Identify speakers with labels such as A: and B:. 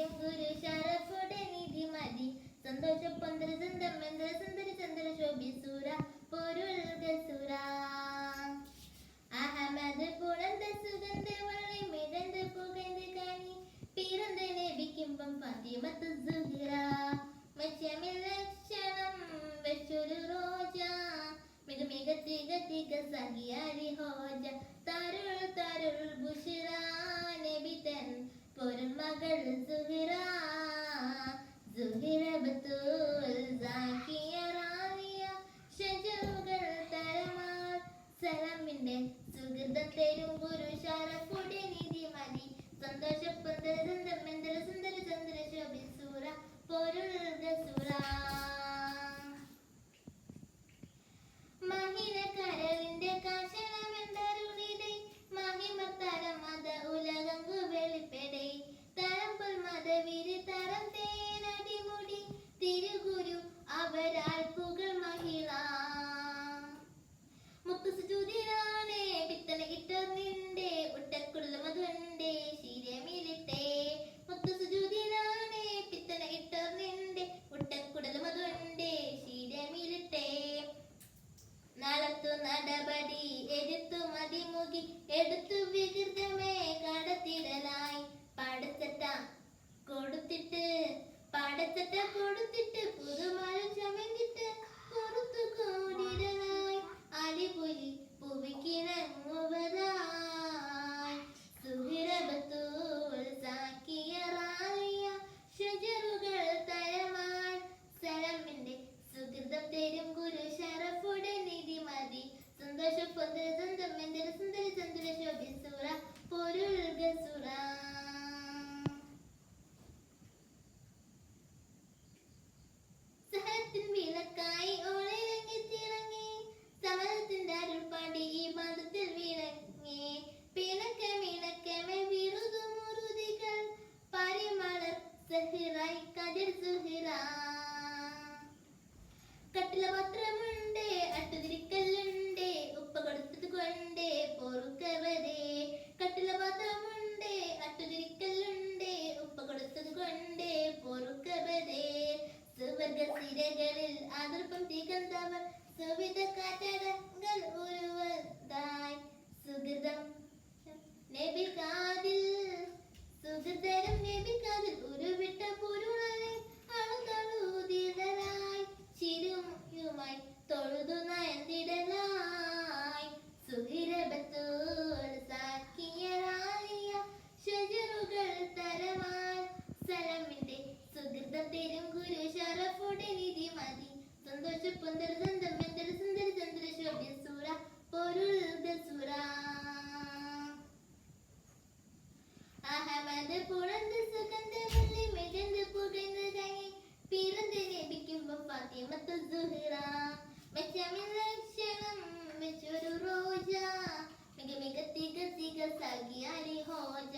A: माझे गुरु शारद निधी माझी संतोष पंधरा चंद्र मेंद्र चंद्र चंद्र മകൾ സുഹിറ സുഹിറ ബത്തൂൽ സാക്കിയ റാവിയ ഷജുകൾ തരമാർ. സലമിന്റെ സുഹൃത വെച്ചിട്ട് കൊടുത്തിട്ട് சிறப்பும் திகழ்ந்தவர் சுவித கட்டடங்கள் உருவதாய் சுகிருதம் അത് പുണർന്ന് സുഗന്ധമല്ലി മികന്ന് പുകഞ്ഞതങ്ങി പിറന്ന് ലഭിക്കുമ്പോ ഫാത്തിമത്തു സുഹ്റ. മെച്ചമിലക്ഷണം മെച്ചൊരു റോജ. മിക മിക തിക തിക സഖിയാലി ഹോജ